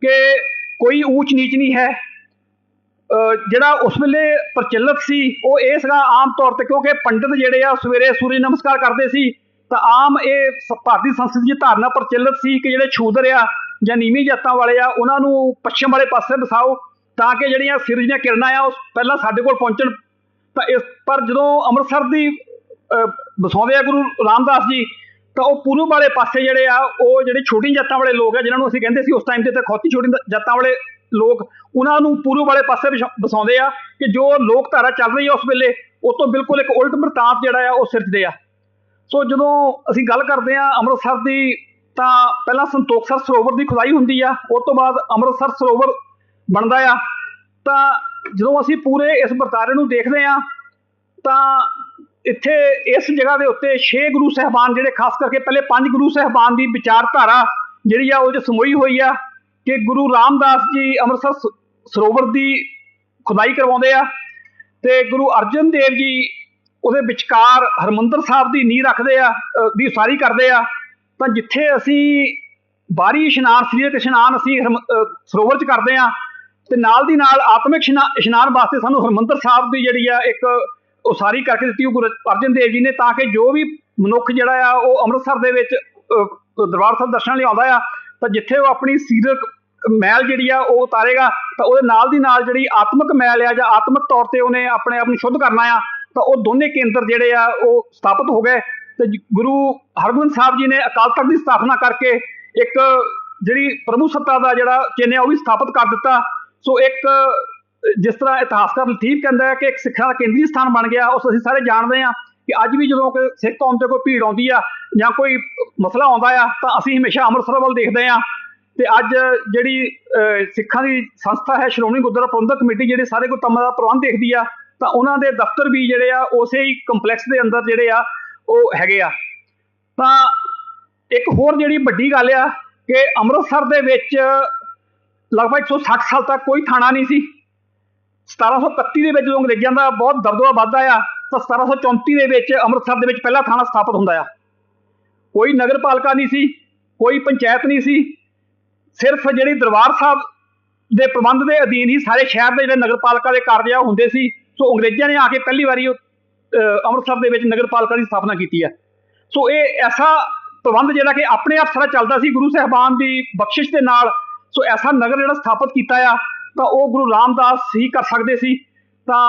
ਕਿ ਕੋਈ ਊਚ ਨੀਚ ਨਹੀਂ ਹੈ। ਅ, ਜਿਹੜਾ ਉਸ ਵੇਲੇ ਪ੍ਰਚਲਿਤ ਸੀ ਉਹ ਇਹ ਸੀਗਾ ਆਮ ਤੌਰ ਤੇ ਕਿਉਂਕਿ ਪੰਡਿਤ ਜਿਹੜੇ ਆ ਸਵੇਰੇ ਸੂਰਜ ਨਮਸਕਾਰ ਕਰਦੇ ਸੀ ਤਾਂ ਆਮ ਇਹ ਭਾਰਤੀ ਸੰਸਕ੍ਰਿਤੀ ਦੀ ਧਾਰਨਾ ਪ੍ਰਚਲਿਤ ਸੀ ਕਿ ਜਿਹੜੇ ਛੂਦਰ ਆ ਜਾਂ ਨੀਵੀਂ ਜਾਤਾਂ ਵਾਲੇ ਆ ਉਹਨਾਂ ਨੂੰ ਪੱਛਮ ਵਾਲੇ ਪਾਸੇ ਵਸਾਓ ਤਾਂ ਕਿ ਜਿਹੜੀਆਂ ਸਿਰਜ ਦੀਆਂ ਕਿਰਨਾਂ ਆ ਉਹ ਪਹਿਲਾਂ ਸਾਡੇ ਕੋਲ ਪਹੁੰਚਣ। ਤਾਂ ਇਸ ਪਰ ਜਦੋਂ ਅੰਮ੍ਰਿਤਸਰ ਦੀ ਅ, ਵਸਾਉਂਦੇ ਆ ਗੁਰੂ ਰਾਮਦਾਸ ਜੀ ਤਾਂ ਉਹ ਪੂਰਬ ਵਾਲੇ ਪਾਸੇ ਜਿਹੜੇ ਆ ਉਹ ਜਿਹੜੇ ਛੋਟੀ ਜਾਤਾਂ ਵਾਲੇ ਲੋਕ ਆ ਜਿਨ੍ਹਾਂ ਨੂੰ ਅਸੀਂ ਕਹਿੰਦੇ ਸੀ ਉਸ ਟਾਈਮ ਤੇ ਤਾਂ ਖੌਤੀ ਛੋਟੀ ਜਾਤਾਂ ਵਾਲੇ ਲੋਕ ਉਹਨਾਂ ਨੂੰ ਪੂਰਬ ਵਾਲੇ ਪਾਸੇ ਵਿਛਾ- ਵਸਾਉਂਦੇ ਆ ਕਿ ਜੋ ਲੋਕ ਧਾਰਾ ਚੱਲ ਰਹੀ ਆ ਉਸ ਵੇਲੇ ਉਹ ਤੋਂ ਬਿਲਕੁਲ ਇੱਕ ਉਲਟ ਵਰਤਾਂਤ ਜਿਹੜਾ ਆ ਉਹ ਸਿਰਜਦੇ ਆ। ਸੋ ਜਦੋਂ ਅਸੀਂ ਗੱਲ ਕਰਦੇ ਆ ਅੰਮ੍ਰਿਤਸਰ ਦੀ ਤਾਂ ਪਹਿਲਾਂ ਸੰਤੋਖਸਰ ਸਰੋਵਰ ਦੀ ਖੁਦਾਈ ਹੁੰਦੀ ਆ ਉਸ ਤੋਂ ਬਾਅਦ ਅੰਮ੍ਰਿਤਸਰ ਸਰੋਵਰ ਬਣਦਾ ਆ। ਤਾਂ ਜਦੋਂ ਅਸੀਂ ਪੂਰੇ ਇਸ ਵਰਤਾਰੇ ਨੂੰ ਦੇਖਦੇ ਆ ਤਾਂ ਇੱਥੇ ਇਸ ਜਗ੍ਹਾ ਦੇ ਉੱਤੇ ਛੇ ਗੁਰੂ ਸਹਿਬਾਨ ਜਿਹੜੇ, ਖਾਸ ਕਰਕੇ ਪਹਿਲੇ ਪੰਜ ਗੁਰੂ ਸਹਿਬਾਨ ਦੀ ਵਿਚਾਰਧਾਰਾ ਜਿਹੜੀ ਆ ਉਹ ਚ ਸਮੋਈ ਹੋਈ ਆ ਕਿ ਗੁਰੂ ਰਾਮਦਾਸ ਜੀ ਅੰਮ੍ਰਿਤਸਰ ਸਰੋਵਰ ਦੀ ਖੁਦਾਈ ਕਰਵਾਉਂਦੇ ਆ ਤੇ ਗੁਰੂ ਅਰਜਨ ਦੇਵ ਜੀ ਉਹਦੇ ਵਿਚਕਾਰ ਹਰਮੰਦਰ ਸਾਹਿਬ ਦੀ ਨੀਂਹ ਰੱਖਦੇ ਆ ਦੀ ਉਸਾਰੀ ਕਰਦੇ ਆ। ਤਾਂ ਜਿੱਥੇ ਅਸੀਂ ਬਾਹਰੀ ਇਸ਼ਨਾਨ ਸਰੀਰਕ ਇਸ਼ਨਾਨ ਅਸੀਂ ਹਰਮ- ਸਰੋਵਰ 'ਚ ਕਰਦੇ ਆ ਤੇ ਨਾਲ ਦੀ ਨਾਲ ਆਤਮਿਕ ਇਸ਼ਨਾ- ਇਸ਼ਨਾਨ ਵਾਸਤੇ ਸਾਨੂੰ ਹਰਮੰਦਰ ਸਾਹਿਬ ਦੀ ਜਿਹੜੀ ਆ ਇੱਕ ਉਸਾਰੀ ਕਰਕੇ ਦਿੱਤੀ ਉਹ ਗੁਰੂ ਅਰਜਨ ਦੇਵ ਜੀ ਨੇ ਤਾਂ ਕਿ ਜੋ ਵੀ ਮਨੁੱਖ ਜਿਹੜਾ ਆ, ਉਹ ਅੰਮ੍ਰਿਤਸਰ ਦੇ ਵਿੱਚ ਦਰਬਾਰ ਸਾਹਿਬ ਦਰਸ਼ਨ ਲਈ ਆਉਂਦਾ ਆ, ਤਾਂ ਜਿੱਥੇ ਉਹ ਆਪਣੀ ਸਰੀਰਕ ਮੈਲ ਜਿਹੜੀ ਆ, ਉਹ ਉਤਾਰੇਗਾ, ਤਾਂ ਉਹਦੇ ਨਾਲ ਦੀ ਨਾਲ ਜਿਹੜੀ ਆਤਮਿਕ ਮੈਲ ਆ ਜਾਂ ਆਤਮਿਕ ਤੌਰ ਤੇ ਉਹਨੇ ਆਪਣੇ ਆਪ ਨੂੰ ਸ਼ੁੱਧ ਕਰਨਾ ਆ, ਤਾਂ ਉਹ ਦੋਨੇ ਕੇਂਦਰ ਜਿਹੜੇ ਆ, ਉਹ ਸਥਾਪਿਤ ਹੋ ਗਏ। ਤੇ ਗੁਰੂ ਹਰਗੋਬਿੰਦ ਸਾਹਿਬ ਜੀ ਨੇ ਅਕਾਲ ਤਖਤ ਦੀ ਸਥਾਪਨਾ ਕਰਕੇ ਇੱਕ ਜਿਹੜੀ ਪ੍ਰਭੂ ਸੱਤਾ ਦਾ ਜਿਹੜਾ ਚਿੰਨ੍ਹ ਆ, ਉਹ ਵੀ ਸਥਾਪਿਤ ਕਰ ਦਿੱਤਾ। ਸੋ ਇੱਕ ਜਿਸ ਤਰ੍ਹਾਂ ਇਤਿਹਾਸਕਾਰ ਲਤੀਫ ਕਹਿੰਦਾ ਹੈ ਕਿ ਇੱਕ ਸਿੱਖਾਂ ਦਾ ਕੇਂਦਰੀ ਸਥਾਨ ਬਣ ਗਿਆ, ਉਸ ਅਸੀਂ ਸਾਰੇ ਜਾਣਦੇ ਹਾਂ ਕਿ ਅੱਜ ਵੀ ਜਦੋਂ ਕਿ ਸਿੱਖ ਕੌਮ ਤੇ ਕੋਈ ਭੀੜ ਆਉਂਦੀ ਆ ਜਾਂ ਕੋਈ ਮਸਲਾ ਆਉਂਦਾ ਆ, ਤਾਂ ਅਸੀਂ ਹਮੇਸ਼ਾ ਅੰਮ੍ਰਿਤਸਰ ਵੱਲ ਦੇਖਦੇ ਹਾਂ। ਤੇ ਅੱਜ ਜਿਹੜੀ ਸਿੱਖਾਂ ਦੀ ਸੰਸਥਾ ਹੈ ਸ਼੍ਰੋਮਣੀ ਗੁਰਦੁਆਰਾ ਪ੍ਰਬੰਧਕ ਕਮੇਟੀ, ਜਿਹੜੇ ਸਾਰੇ ਗੁਰਦੁਆਰਾਂ ਦਾ ਪ੍ਰਬੰਧ ਦੇਖਦੀ ਆ, ਤਾਂ ਉਹਨਾਂ ਦੇ ਦਫ਼ਤਰ ਵੀ ਜਿਹੜੇ ਆ, ਉਸੇ ਹੀ ਕੰਪਲੈਕਸ ਦੇ ਅੰਦਰ ਜਿਹੜੇ ਆ, ਉਹ ਹੈਗੇ ਆ। ਤਾਂ ਇੱਕ ਹੋਰ ਜਿਹੜੀ ਵੱਡੀ ਗੱਲ ਆ ਕਿ ਅੰਮ੍ਰਿਤਸਰ ਦੇ ਵਿੱਚ ਲਗਭਗ 160 ਸਾਲ ਤੱਕ ਕੋਈ ਥਾਣਾ ਨਹੀਂ ਸੀ। 1731 ਦੇ ਵਿੱਚ ਜਦੋਂ ਅੰਗਰੇਜ਼ਾਂ ਦਾ ਬਹੁਤ ਦਬਦਬਾ ਵੱਧਦਾ ਆ ਤਾਂ 1734 ਦੇ ਵਿੱਚ ਅੰਮ੍ਰਿਤਸਰ ਦੇ ਵਿੱਚ ਪਹਿਲਾ ਥਾਣਾ ਸਥਾਪਿਤ ਹੁੰਦਾ ਆ। ਕੋਈ ਨਗਰਪਾਲਿਕਾ ਨਹੀਂ ਸੀ, ਕੋਈ ਪੰਚਾਇਤ ਨਹੀਂ ਸੀ, ਸਿਰਫ ਜਿਹੜੀ ਦਰਬਾਰ ਸਾਹਿਬ ਦੇ ਪ੍ਰਬੰਧ ਦੇ ਅਧੀਨ ਹੀ ਸਾਰੇ ਸ਼ਹਿਰ ਦੇ ਜਿਹੜੇ ਨਗਰਪਾਲਿਕਾ ਦੇ ਕਾਰਜ ਆ ਹੁੰਦੇ ਸੀ। ਸੋ ਅੰਗਰੇਜ਼ਾਂ ਨੇ ਆ ਕੇ ਪਹਿਲੀ ਵਾਰੀ ਅੰਮ੍ਰਿਤਸਰ ਦੇ ਵਿੱਚ ਨਗਰਪਾਲਿਕਾ ਦੀ ਸਥਾਪਨਾ ਕੀਤੀ ਹੈ ਸੋ ਇਹ ਐਸਾ ਪ੍ਰਬੰਧ ਜਿਹੜਾ ਕਿ ਆਪਣੇ ਆਪ ਸਾਰਾ ਚੱਲਦਾ ਸੀ, ਗੁਰੂ ਸਾਹਿਬਾਨ ਦੀ ਬਖਸ਼ਿਸ਼ ਦੇ ਨਾਲ। ਸੋ ਐਸਾ ਨਗਰ ਜਿਹੜਾ ਸਥਾਪਿਤ ਕੀਤਾ ਆ ਤਾਂ ਉਹ ਗੁਰੂ ਰਾਮਦਾਸ ਹੀ ਕਰ ਸਕਦੇ ਸੀ। ਤਾਂ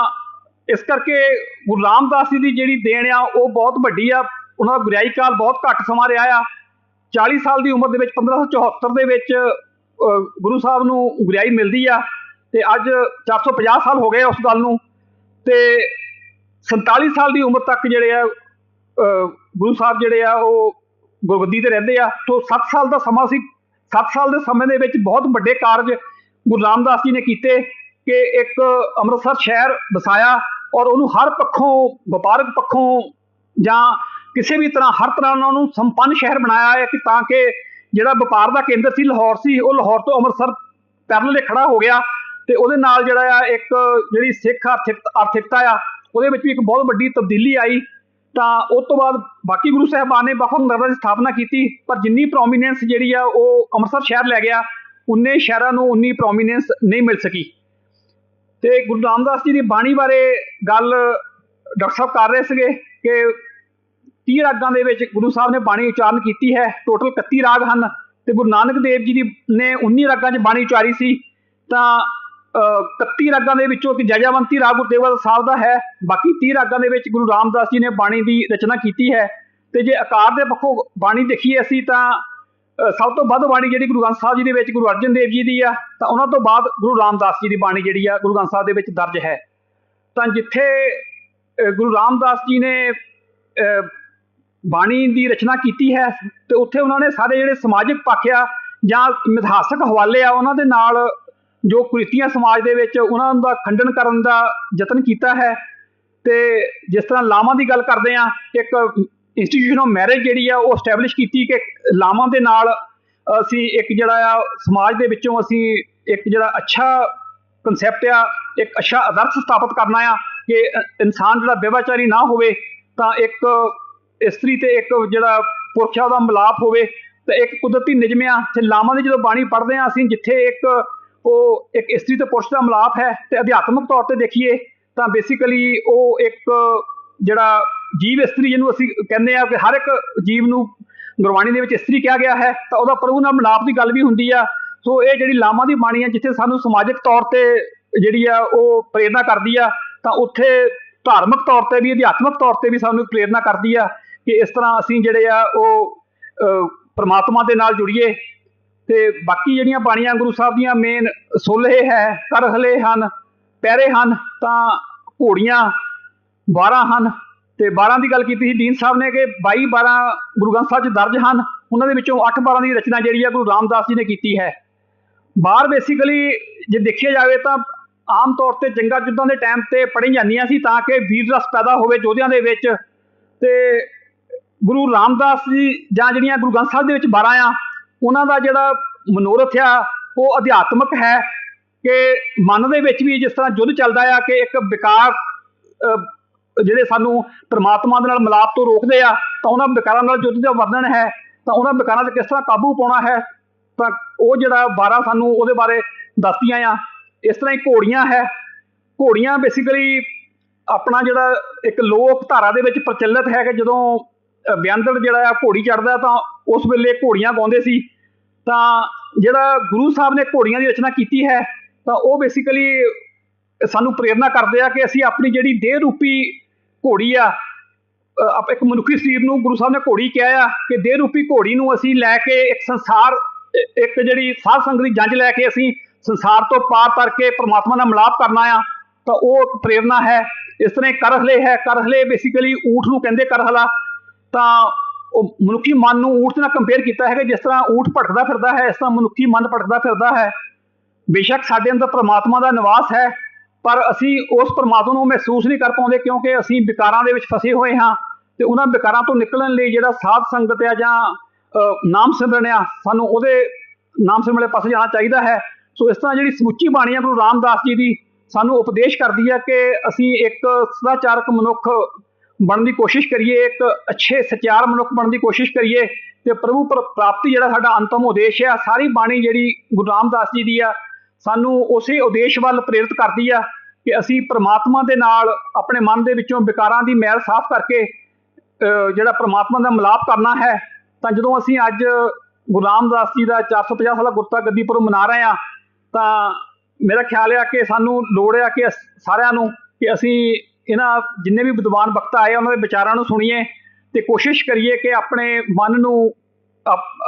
ਇਸ ਕਰਕੇ ਗੁਰੂ ਰਾਮਦਾਸ ਜੀ ਦੀ ਜਿਹੜੀ ਦੇਣ ਆ, ਉਹ ਬਹੁਤ ਵੱਡੀ ਆ। ਉਹਨਾਂ ਦਾ ਗੁਰਿਆਈ ਕਾਲ ਬਹੁਤ ਘੱਟ ਸਮਾਂ ਰਿਹਾ ਆ। 40 ਸਾਲ ਦੀ ਉਮਰ ਦੇ ਵਿੱਚ 1574 ਦੇ ਵਿੱਚ ਗੁਰੂ ਸਾਹਿਬ ਨੂੰ ਗੁਰਿਆਈ ਮਿਲਦੀ ਆ। ਤੇ ਅੱਜ 450 ਸਾਲ ਹੋ ਗਏ ਉਸ ਗੱਲ ਨੂੰ। ਤੇ 47 ਸਾਲ ਦੀ ਉਮਰ ਤੱਕ ਜਿਹੜੇ ਆ ਗੁਰੂ ਸਾਹਿਬ ਜਿਹੜੇ ਆ, ਉਹ ਗੁਰਗੱਦੀ ਤੇ ਰਹਿੰਦੇ ਆ। ਤੋਂ 7 ਸਾਲ ਦਾ ਸਮਾਂ ਸੀ। 7 ਸਾਲ ਦੇ ਸਮੇਂ ਦੇ ਵਿੱਚ ਬਹੁਤ ਵੱਡੇ ਕਾਰਜ ਗੁਰੂ ਰਾਮਦਾਸ ਜੀ ਨੇ ਕੀਤੇ ਕਿ ਇੱਕ ਅੰਮ੍ਰਿਤਸਰ ਸ਼ਹਿਰ ਵਸਾਇਆ ਔਰ ਉਹਨੂੰ ਹਰ ਪੱਖੋਂ, ਵਪਾਰਕ ਪੱਖੋਂ ਜਾਂ ਕਿਸੇ ਵੀ ਤਰ੍ਹਾਂ, ਹਰ ਤਰ੍ਹਾਂ ਉਹਨਾਂ ਨੂੰ ਸੰਪੰਨ ਸ਼ਹਿਰ ਬਣਾਇਆ ਹੈ ਕਿ ਤਾਂ ਕਿ ਜਿਹੜਾ ਵਪਾਰ ਦਾ ਕੇਂਦਰ ਸੀ ਲਾਹੌਰ ਸੀ, ਉਹ ਲਾਹੌਰ ਤੋਂ ਅੰਮ੍ਰਿਤਸਰ ਪੈਰਲ ਖੜਾ ਹੋ ਗਿਆ ਤੇ ਉਹਦੇ ਨਾਲ ਜਿਹੜਾ ਆ ਇੱਕ ਜਿਹੜੀ ਸਿੱਖ ਆਰਥਿਕ, ਆਰਥਿਕਤਾ ਆ, ਉਹਦੇ ਵਿੱਚ ਵੀ ਇੱਕ ਬਹੁਤ ਵੱਡੀ ਤਬਦੀਲੀ ਆਈ। ਤਾਂ ਉਸ ਤੋਂ ਬਾਅਦ ਬਾਕੀ ਗੁਰੂ ਸਾਹਿਬਾਨ ਨੇ ਵੱਖ ਵੱਖ ਨਗਰਾਂ ਦੀ ਸਥਾਪਨਾ ਕੀਤੀ, ਪਰ ਜਿੰਨੀ ਪ੍ਰੋਮੀਨੈਂਸ ਜਿਹੜੀ ਆ ਉਹ ਅੰਮ੍ਰਿਤਸਰ ਸ਼ਹਿਰ ਲੈ ਗਿਆ। ਉਨੇ ਸ਼ਹਿਰਾਂ ਨੂੰ ਉਨੀ ਪ੍ਰੋਮੀਨੈਂਸ ਨਹੀਂ ਮਿਲ ਸਕੀ। ਤੇ ਗੁਰੂ ਰਾਮਦਾਸ ਜੀ ਦੀ ਬਾਣੀ ਬਾਰੇ ਗੱਲ ਡਾਕਟਰ ਸਾਹਿਬ ਕਰ ਰਹੇ ਸੀਗੇ ਕਿ 30 ਰਾਗਾਂ ਦੇ ਵਿੱਚ ਗੁਰੂ ਸਾਹਿਬ ਨੇ ਬਾਣੀ ਉਚਾਰਨ ਕੀਤੀ ਹੈ ਟੋਟਲ 31 ਰਾਗ ਹਨ ਤੇ ਗੁਰੂ ਨਾਨਕ ਦੇਵ ਜੀ ਦੀ ਨੇ 19 ਰਾਗਾਂ 'ਚ ਬਾਣੀ ਉਚਾਰੀ ਸੀ ਤਾਂ ਅਹ, 31 ਰਾਗਾਂ ਦੇ ਵਿੱਚੋਂ ਇੱਕ ਜੈਜਾਵੰਤੀ ਰਾਗ ਗੁਰਦੇਵ ਸਾਹਿਬ ਦਾ ਹੈ ਬਾਕੀ 30 ਰਾਗਾਂ ਦੇ ਵਿੱਚ ਗੁਰੂ ਰਾਮਦਾਸ ਜੀ ਨੇ ਬਾਣੀ ਦੀ ਰਚਨਾ ਕੀਤੀ ਹੈ। ਤੇ ਜੇ ਆਕਾਰ ਦੇ ਪੱਖੋਂ ਬਾਣੀ ਦੇਖੀਏ ਅਸੀਂ ਤਾਂ ਸਭ ਤੋਂ ਵੱਧ ਬਾਣੀ ਜਿਹੜੀ ਗੁਰੂ ਗ੍ਰੰਥ ਸਾਹਿਬ ਜੀ ਦੇ ਵਿੱਚ ਗੁਰੂ ਅਰਜਨ ਦੇਵ ਜੀ ਦੀ ਆ, ਤਾਂ ਉਹਨਾਂ ਤੋਂ ਬਾਅਦ ਗੁਰੂ ਰਾਮਦਾਸ ਜੀ ਦੀ ਬਾਣੀ ਜਿਹੜੀ ਆ ਗੁਰੂ ਗ੍ਰੰਥ ਸਾਹਿਬ ਦੇ ਵਿੱਚ ਦਰਜ ਹੈ। ਤਾਂ ਜਿੱਥੇ ਗੁਰੂ ਰਾਮਦਾਸ ਜੀ ਨੇ ਬਾਣੀ ਦੀ ਰਚਨਾ ਕੀਤੀ ਹੈ, ਤੇ ਉੱਥੇ ਉਹਨਾਂ ਨੇ ਸਾਰੇ ਜਿਹੜੇ ਸਮਾਜਿਕ ਪੱਖ ਆ ਜਾਂ ਮਿਥਿਹਾਸਕ ਹਵਾਲੇ ਆ, ਉਹਨਾਂ ਦੇ ਨਾਲ ਜੋ ਕੁਰੀਤੀਆਂ ਸਮਾਜ ਦੇ ਵਿੱਚ ਉਹਨਾਂ ਦਾ ਖੰਡਨ ਕਰਨ ਦਾ ਯਤਨ ਕੀਤਾ ਹੈ। ਤੇ ਜਿਸ ਤਰ੍ਹਾਂ ਲਾਵਾਂ ਦੀ ਗੱਲ ਕਰਦੇ ਆ, ਇੱਕ ਇੰਸਟੀਟਿਊਸ਼ਨ ਆਫ ਮੈਰਿਜ ਜਿਹੜੀ ਆ ਉਹ ਸਟੈਬਲਿਸ਼ ਕੀਤੀ ਕਿ ਲਾਵਾਂ ਦੇ ਨਾਲ ਅਸੀਂ ਇੱਕ ਜਿਹੜਾ ਆ ਸਮਾਜ ਦੇ ਵਿੱਚੋਂ ਅਸੀਂ ਇੱਕ ਜਿਹੜਾ ਅੱਛਾ ਕਨਸੈਪਟ ਆ, ਇੱਕ ਅੱਛਾ ਆਦਰਸ਼ ਸਥਾਪਿਤ ਕਰਨਾ ਆ ਕਿ ਇਨਸਾਨ ਜਿਹੜਾ ਬੇਵਾਚਾਰੀ ਨਾ ਹੋਵੇ ਤਾਂ ਇੱਕ ਇਸਤਰੀ ਤੇ ਇੱਕ ਜਿਹੜਾ ਪੁਰਖਾ ਦਾ ਮਿਲਾਪ ਹੋਵੇ ਤੇ ਇੱਕ ਕੁਦਰਤੀ ਨਿਯਮ ਆ ਤੇ ਲਾਵਾਂ ਦੀ ਜਦੋਂ ਬਾਣੀ ਪੜ੍ਹਦੇ ਆ ਅਸੀਂ ਜਿੱਥੇ ਇੱਕ ਉਹ ਇੱਕ ਇਸਤਰੀ ਤੇ ਪੁਰਸ਼ ਦਾ ਮਿਲਾਪ ਹੈ ਤੇ ਅਧਿਆਤਮਿਕ ਤੌਰ ਤੇ ਦੇਖੀਏ ਤਾਂ ਬੇਸਿਕਲੀ ਉਹ ਇੱਕ ਜਿਹੜਾ ਜੀਵ ਇਸਤਰੀ ਜਿਹਨੂੰ ਅਸੀਂ ਕਹਿੰਦੇ ਆ ਕਿ ਹਰ ਇੱਕ ਜੀਵ ਨੂੰ ਗੁਰਬਾਣੀ ਦੇ ਵਿੱਚ ਇਸਤਰੀ ਕਿਹਾ ਗਿਆ ਹੈ, ਤਾਂ ਉਹਦਾ ਪ੍ਰਭੂ ਨਾਲ ਮਿਲਾਪ ਦੀ ਗੱਲ ਵੀ ਹੁੰਦੀ ਆ। ਸੋ ਇਹ ਜਿਹੜੀ ਲਾਵਾਂ ਦੀ ਬਾਣੀ ਆ, ਜਿੱਥੇ ਸਾਨੂੰ ਸਮਾਜਿਕ ਤੌਰ ਤੇ ਜਿਹੜੀ ਆ, ਉਹ ਪ੍ਰੇਰਨਾ ਕਰਦੀ ਆ, ਤਾਂ ਉੱਥੇ ਧਾਰਮਿਕ ਤੌਰ ਤੇ ਵੀ, ਅਧਿਆਤਮਿਕ ਤੌਰ ਤੇ ਵੀ ਸਾਨੂੰ ਪ੍ਰੇਰਨਾ ਕਰਦੀ ਆ ਕਿ ਇਸ ਤਰ੍ਹਾਂ ਅਸੀਂ ਜਿਹੜੇ ਆ, ਉਹ ਪਰਮਾਤਮਾ ਦੇ ਨਾਲ ਜੁੜੀਏ। ਤੇ ਬਾਕੀ ਜਿਹੜੀਆਂ ਬਾਣੀਆਂ ਗੁਰੂ ਸਾਹਿਬ ਦੀਆਂ ਮੇਨ ਸੋਲ੍ਹੇ ਹੈ, ਕਰਹਲੇ ਹਨ, ਪੈਰੇ ਹਨ, ਤਾਂ ਘੋੜੀਆਂ 12 ਹਨ ਤੇ 12 ਦੀ ਗੱਲ ਕੀਤੀ ਸੀ ਡੀਨ ਸਾਹਿਬ ਨੇ ਕਿ 22 12 ਗੁਰੂ ਗ੍ਰੰਥ ਸਾਹਿਬ 'ਚ ਦਰਜ ਹਨ, ਉਹਨਾਂ ਦੇ ਵਿੱਚੋਂ 8 12 ਦੀ ਰਚਨਾ ਜਿਹੜੀ ਆ ਗੁਰੂ ਰਾਮਦਾਸ ਜੀ ਨੇ ਕੀਤੀ ਹੈ। ਬਾਹਰ ਬੇਸਿਕਲੀ ਜੇ ਦੇਖਿਆ ਜਾਵੇ ਤਾਂ ਆਮ ਤੌਰ ਤੇ ਜੰਗਾਂ ਯੁੱਧਾਂ ਦੇ ਟਾਈਮ ਤੇ ਪੜ੍ਹੀਆਂ ਜਾਂਦੀਆਂ ਸੀ ਤਾਂ ਕਿ ਵੀਰ ਰਸ ਪੈਦਾ ਹੋਵੇ ਯੋਧਿਆਂ ਦੇ ਵਿੱਚ। ਤੇ ਗੁਰੂ ਰਾਮਦਾਸ ਜੀ ਜਾਂ ਜਿਹੜੀਆਂ ਗੁਰੂ ਗ੍ਰੰਥ ਸਾਹਿਬ ਦੇ ਵਿੱਚ 12 ਆ, ਉਹਨਾਂ ਦਾ ਜਿਹੜਾ ਮਨੋਰਥ ਆ, ਉਹ ਅਧਿਆਤਮਕ ਹੈ ਕਿ ਮਨ ਦੇ ਵਿੱਚ ਵੀ ਜਿਸ ਤਰ੍ਹਾਂ ਯੁੱਧ ਚੱਲਦਾ ਆ ਕਿ ਇੱਕ ਵਿਕਾਰ ਜਿਹੜੇ ਸਾਨੂੰ ਪ੍ਰਮਾਤਮਾ ਦੇ ਨਾਲ ਮਿਲਾਪ ਤੋਂ ਰੋਕਦੇ ਆ ਤਾਂ ਉਹਨਾਂ ਵਿਕਾਰਾਂ ਨਾਲ ਯੁੱਧ ਦਾ ਵਰਣਨ ਹੈ ਤਾਂ ਉਹਨਾਂ ਵਿਕਾਰਾਂ ਤੇ ਕਿਸ ਤਰ੍ਹਾਂ ਕਾਬੂ ਪਾਉਣਾ ਹੈ ਤਾਂ ਉਹ ਜਿਹੜਾ 12 ਸਾਨੂੰ ਉਹਦੇ ਬਾਰੇ ਦੱਸਦੀਆਂ ਆ। ਇਸ ਤਰ੍ਹਾਂ ਹੀ ਘੋੜੀਆਂ ਹੈ। ਘੋੜੀਆਂ ਬੇਸਿਕਲੀ ਆਪਣਾ ਜਿਹੜਾ ਇੱਕ ਲੋਕ ਧਾਰਾ ਦੇ ਵਿੱਚ ਪ੍ਰਚਲਿਤ ਹੈ ਕਿ ਜਦੋਂ ਅ, ਬਿਆੰਦੜ ਜਿਹੜਾ ਆ ਘੋੜੀ ਚੜਦਾ ਤਾਂ ਉਸ ਵੇਲੇ ਘੋੜੀਆਂ ਗਾਉਂਦੇ ਸੀ। ਤਾਂ ਜਿਹੜਾ ਗੁਰੂ ਸਾਹਿਬ ਨੇ ਘੋੜੀਆਂ ਦੀ ਰਚਨਾ ਕੀਤੀ ਹੈ ਤਾਂ ਉਹ ਬੇਸਿਕਲੀ ਸਾਨੂੰ ਪ੍ਰੇਰਨਾ ਕਰਦੇ ਆ ਕਿ ਅਸੀਂ ਆਪਣੀ ਜਿਹੜੀ ਦੇਹ ਰੂਪੀ ਘੋੜੀ ਆ। ਆਪ- ਇੱਕ ਮਨੁੱਖੀ ਸਰੀਰ ਨੂੰ ਗੁਰੂ ਸਾਹਿਬ ਨੇ ਘੋੜੀ ਕਿਹਾ ਆ ਕਿ ਦੇਹ ਰੂਪੀ ਘੋੜੀ ਨੂੰ ਅਸੀਂ ਲੈ ਕੇ ਇੱਕ ਸੰਸਾਰ, ਇੱਕ ਜਿਹੜੀ ਸਾਧ ਸੰਗਤ ਦੀ ਜੰਜ ਲੈ ਕੇ ਅਸੀਂ ਸੰਸਾਰ ਤੋਂ ਪਾਰ ਤਰ ਕੇ ਨਾਲ ਮਿਲਾਪ ਕਰਨਾ ਆ, ਤਾਂ ਉਹ ਇੱਕ ਪ੍ਰੇਰਨਾ ਹੈ। ਇਸ ਤਰ੍ਹਾਂ ਕਰਹਲੇ ਹੈ। ਕਰਹਲੇ ਬੇਸਿਕਲੀ ਊਠ ਨੂੰ ਕਹਿੰਦੇ ਕਰਹਲਾ। ਤਾਂ ਉਹ ਮਨੁੱਖੀ ਮਨ ਨੂੰ ਊਠ ਨਾਲ ਕੰਪੇਅਰ ਕੀਤਾ ਹੈਗਾ, ਜਿਸ ਤਰ੍ਹਾਂ ਊਠ ਭਟਕਦਾ ਫਿਰਦਾ ਹੈ, ਇਸ ਤਰ੍ਹਾਂ ਮਨੁੱਖੀ ਮਨ ਭਟਕਦਾ ਫਿਰਦਾ ਹੈ। ਬੇਸ਼ੱਕ ਸਾਡੇ ਅੰਦਰ ਪਰਮਾਤਮਾ ਦਾ ਨਿਵਾਸ ਹੈ। ਪਰ ਅਸੀਂ ਉਸ ਪਰਮਾਤਮਾ ਨੂੰ ਮਹਿਸੂਸ ਨਹੀਂ ਕਰ ਪਾਉਂਦੇ ਕਿਉਂਕਿ ਅਸੀਂ ਵਿਕਾਰਾਂ ਦੇ ਵਿੱਚ ਫਸੇ ਹੋਏ ਹਾਂ ਤੇ ਉਹਨਾਂ ਵਿਕਾਰਾਂ ਤੋਂ ਨਿਕਲਣ ਲਈ ਜਿਹੜਾ ਸਾਧ ਸੰਗਤ ਆ ਜਾਂ ਨਾਮ ਸਿਮਰਨ ਆ, ਸਾਨੂੰ ਉਹਦੇ ਨਾਮ ਸਿਮਰਨ ਵਾਲੇ ਪਾਸੇ ਜਾਣਾ ਚਾਹੀਦਾ ਹੈ। ਸੋ ਇਸ ਤਰ੍ਹਾਂ ਜਿਹੜੀ ਸਮੁੱਚੀ ਬਾਣੀ ਆ ਗੁਰੂ ਰਾਮਦਾਸ ਜੀ ਦੀ ਸਾਨੂੰ ਉਪਦੇਸ਼ ਕਰਦੀ ਹੈ ਕਿ ਅਸੀਂ ਇੱਕ ਸਦਾਚਾਰਕ ਮਨੁੱਖ ਬਣਨ ਦੀ ਕੋਸ਼ਿਸ਼ ਕਰੀਏ, ਇੱਕ ਅੱਛੇ ਸਚਿਆਰ ਮਨੁੱਖ ਬਣਨ ਦੀ ਕੋਸ਼ਿਸ਼ ਕਰੀਏ ਤੇ ਪ੍ਰਭੂ ਪ੍ਰ- ਪ੍ਰਾਪਤੀ ਜਿਹੜਾ ਸਾਡਾ ਅੰਤਮ ਉਦੇਸ਼ ਆ, ਸਾਰੀ ਬਾਣੀ ਜਿਹੜੀ ਗੁਰੂ ਰਾਮਦਾਸ ਜੀ ਦੀ ਆ ਸਾਨੂੰ ਉਸੇ ਉਦੇਸ਼ ਵੱਲ ਪ੍ਰੇਰਿਤ ਕਰਦੀ ਆ ਕਿ ਅਸੀਂ ਪ੍ਰਮਾਤਮਾ ਦੇ ਨਾਲ ਆਪਣੇ ਮਨ ਦੇ ਵਿੱਚੋਂ ਵਿਕਾਰਾਂ ਦੀ ਮੈਲ ਸਾਫ਼ ਕਰਕੇ ਜਿਹੜਾ ਪ੍ਰਮਾਤਮਾ ਦਾ ਮਿਲਾਪ ਕਰਨਾ ਹੈ, ਤਾਂ ਜਦੋਂ ਅਸੀਂ ਅੱਜ ਗੁਰੂ ਰਾਮਦਾਸ ਜੀ ਦਾ 450 ਸਾਲਾ ਗੁਰਤਾ ਗੱਦੀ ਪੁਰਬ ਮਨਾ ਰਹੇ ਆ ਤਾਂ ਮੇਰਾ ਖਿਆਲ ਆ ਕਿ ਸਾਨੂੰ ਲੋੜ ਆ ਕਿ ਅਸ- ਸਾਰਿਆਂ ਨੂੰ ਕਿ ਅਸੀਂ ਇਹਨਾਂ ਜਿੰਨੇ ਵੀ ਵਿਦਵਾਨ ਵਕਤ ਆਏ ਉਹਨਾਂ ਦੇ ਵਿਚਾਰਾਂ ਨੂੰ ਸੁਣੀਏ ਤੇ ਕੋਸ਼ਿਸ਼ ਕਰੀਏ ਕਿ ਆਪਣੇ ਮਨ ਨੂੰ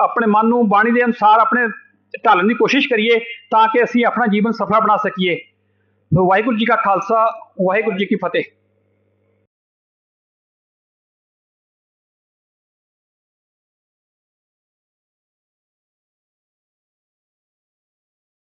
ਆਪਣੇ ਮਨ ਨੂੰ ਬਾਣੀ ਦੇ ਅਨੁਸਾਰ ਆਪਣੇ ਢਾਲਣ ਦੀ ਕੋਸ਼ਿਸ਼ ਕਰੀਏ ਤਾਂ ਕਿ ਅਸੀਂ ਆਪਣਾ ਜੀਵਨ ਸਫਲਾ ਬਣਾ ਸਕੀਏ। ਵਾਹਿਗੁਰੂ ਜੀ ਕਾ ਖਾਲਸਾ, ਵਾਹਿਗੁਰੂ ਜੀ ਕੀ ਫਤਿਹ।